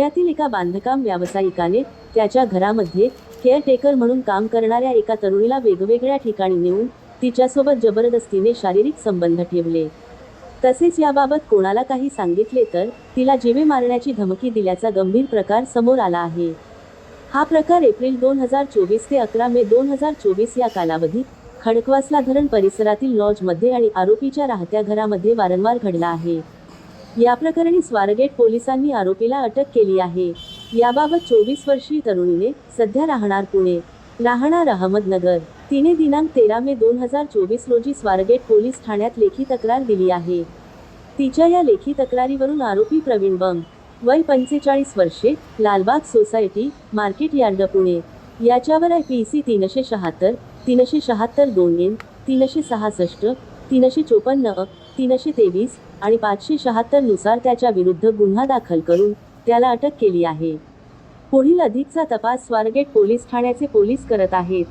पुण्यातील एका बांधकाम व्यावसायिकाने त्याच्या घरामध्ये केअरटेकर म्हणून काम करणाऱ्या एका तरुणीला वेगवेगळ्या ठिकाणी नेऊन तिच्यासोबत जबरदस्तीने शारीरिक संबंध ठेवले. तसेच याबाबत कोणाला काही सांगितले तर तिला जीवे मारण्याची धमकी दिल्याचा गंभीर प्रकार समोर आला आहे. हा प्रकार एप्रिल दोन हजार चोवीस ते अकरा मे दोन हजार चोवीस या कालावधीत खडकवासला धरण परिसरातील लॉजमध्ये आणि आरोपीच्या राहत्या घरामध्ये वारंवार घडला आहे. या प्रकरणी स्वारगेट पोलिसांनी आरोपीला अटक केली आहे. याबाबत चोवीस वर्षीय तरुणीने सध्या राहणार पुणे. राहणार अहमदनगर. तिने दिनांक तेरा मे दोन हजार चोवीस रोजी स्वारगेट पोलीस ठाण्यात लेखी तक्रार दिली आहे. तिच्या या लेखी तक्रारीवरून आरोपी प्रवीण बंग वय पंचेचाळीस वर्षे Lalbaug society market yard Pune. याच्यावर आय पी सी तीनशे शहात्तर तीनशे शहात्तर दोन एन तीनशे सहासष्ट तीनशे चोपन्न तीनशे तेवीस आणि पाचशे शहात्तरनुसार त्याच्या विरुद्ध गुन्हा दाखल करून त्याला अटक केली आहे. पुढील अधिकचा तपास स्वारगेट पोलीस ठाण्याचे पोलीस करत आहेत.